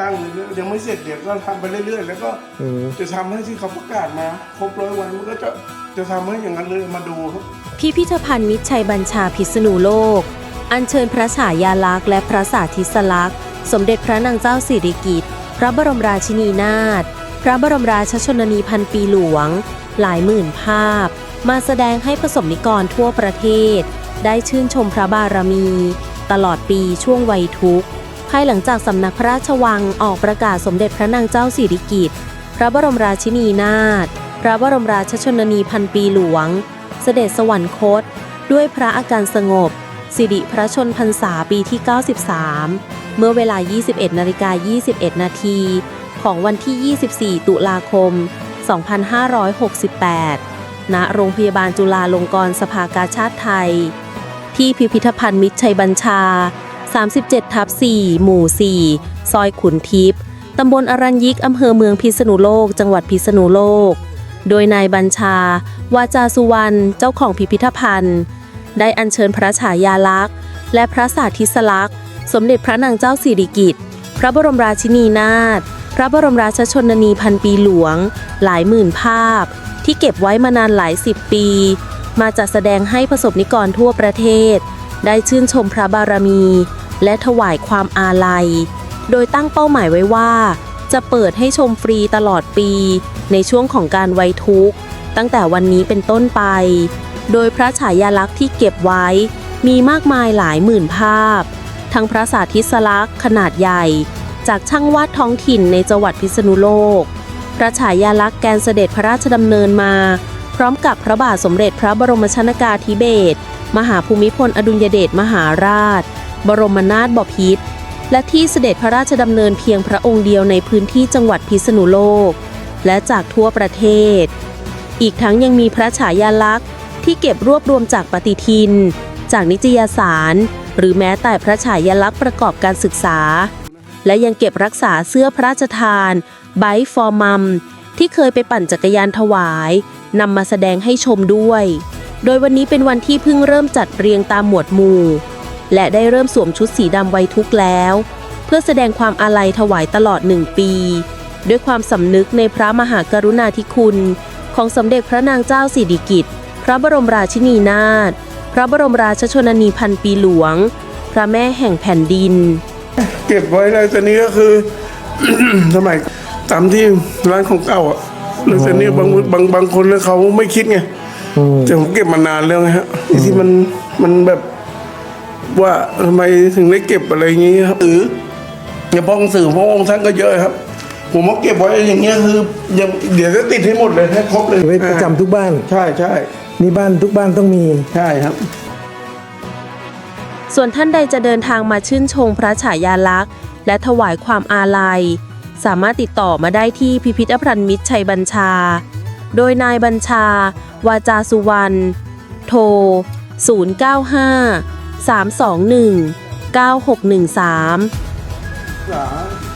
ตั้งเลยยังไม่เสร็จเดี๋ยวก็ทำไปเรื่อยๆ แล้วก็อืม จะทำให้ที่เขาประกาศมา ครบร้อยวันมันก็จะจะทำให้อย่างนั้นเลยมาดูครับ พิพิธภัณฑ์มิตรชัยบัญชาพิษณุโลก อัญเชิญพระฉายาลักษณ์และพระสาธิสลักษณ์ สมเด็จพระนางเจ้าสิริกิติ์ พระบรมราชินีนาถ พระบรมราชชนนีพันปีหลวง หลายหมื่นภาพ มาแสดงให้ประสบนิกรทั่วประเทศ ได้ชื่นชมพระบารมี ตลอดปีช่วงวัยทุกข์ ภายหลังจากสำนักพระราชวังออกประกาศสมเด็จพระนางเจ้าสิริกิติ์พระบรมราชินีนาถพระบรมราชชนนีพันปีหลวง เสด็จสวรรคต ด้วยพระอาการสงบ สิริพระชนพรรษาปีที่ 93 เมื่อเวลา 21นาฬิกา21 นาทีของวันที่ 24 ตุลาคม 2568 ณ โรงพยาบาลจุฬาลงกรณ์สภากาชาติไทย ที่พิพิธภัณฑ์มิตรชัยบัญชา 37ทับ4หมู่ 4 ซอยขุนทิพย์ตำบลอรัญยิกอำเภอเมืองพิษณุโลก จังหวัดพิษณุโลก โดยนายบัญชา วาจาสุวรรณ เจ้าของพิพิธภัณฑ์ ได้อัญเชิญพระฉายาลักษณ์ และพระสาธิสลักษณ์ สมเด็จพระนางเจ้าสิริกิติ์ พระบรมราชินีนาถ พระบรมราชชนนีพันปีหลวง หลายหมื่นภาพ ที่เก็บไว้มานานหลายสิบปี มาจัดแสดงให้ประสบนิกรทั่วประเทศ ได้ชื่นชมพระบารมี และถวายความอาลัย โดยตั้งเป้าหมายไว้ว่า จะเปิดให้ชมฟรีตลอดปี ในช่วงของการไว้ทุกข์ ตั้งแต่วันนี้เป็นต้นไป โดยพระฉายาลักษณ์ที่เก็บไว้ มีมากมายหลายหมื่นภาพ ทั้งพระสาธิสลักษณ์ขนาดใหญ่ จากช่างวาดท้องถิ่นในจังหวัดพิษณุโลก พระฉายาลักษณ์แกนเสด็จพระราชดำเนินมา พร้อมกับพระบาทสมเด็จพระบรมชนากาธิเบศรมหาภูมิพลอดุลยเดชมหาราช บรมนาถบพิตรและที่เสด็จพระราชดำเนินเพียงพระองค์เดียวในพื้นที่จังหวัดพิษณุโลก และจากทั่วประเทศ อีกทั้งยังมีพระฉายาลักษณ์ที่เก็บรวบรวมจากปฏิทิน จากนิตยสาร หรือแม้แต่พระฉายาลักษณ์ประกอบการศึกษา และยังเก็บรักษาเสื้อพระราชทานไบฟอร์มัมที่เคยไปปั่นจักรยานถวายนำมาแสดงให้ชมด้วย โดยวันนี้เป็นวันที่เพิ่งเริ่มจัดเรียงตามหมวดหมู่ และได้เริ่มสวมชุดสีดำไว้ทุกข์แล้ว เพื่อแสดงความอาลัยถวายตลอดหนึ่งปี ด้วยความสำนึกในพระมหากรุณาธิคุณ ของสมเด็จพระนางเจ้าสิริกิติ์พระบรมราชินีนาถพระบรมราชชนนีพันปีหลวง พระแม่แห่งแผ่นดิน เก็บไว้แล้วตอนนี้ก็คือสมัยตามที่ร้านของเก่าอะแล้วตอนนี้บางบางบางคนแล้วเขาไม่คิดไงอืมแต่ผมเก็บมานานแล้วไงฮะที่มันมันแบบ ว่าทำไมถึงได้เก็บอะไรอย่างงี้ครับหรืออย่างพอหนังสือพระองค์ท่านก็เยอะครับ ผมว่าเก็บไว้อย่างเงี้ยคือยังเดี๋ยวจะติดให้หมดเลยให้ครบเลยไว้ประจำทุกบ้าน ใช่ใช่นี่บ้านทุกบ้านต้องมี ใช่ครับ ส่วนท่านใดจะเดินทางมาชื่นชมพระฉายาลักษณ์ และถวายความอาลัย สามารถติดต่อมาได้ที่พิพิธภัณฑ์มิตรชัยบัญชา โดยนายบัญชา วาจาสุวรรณ โทร 095 321 9613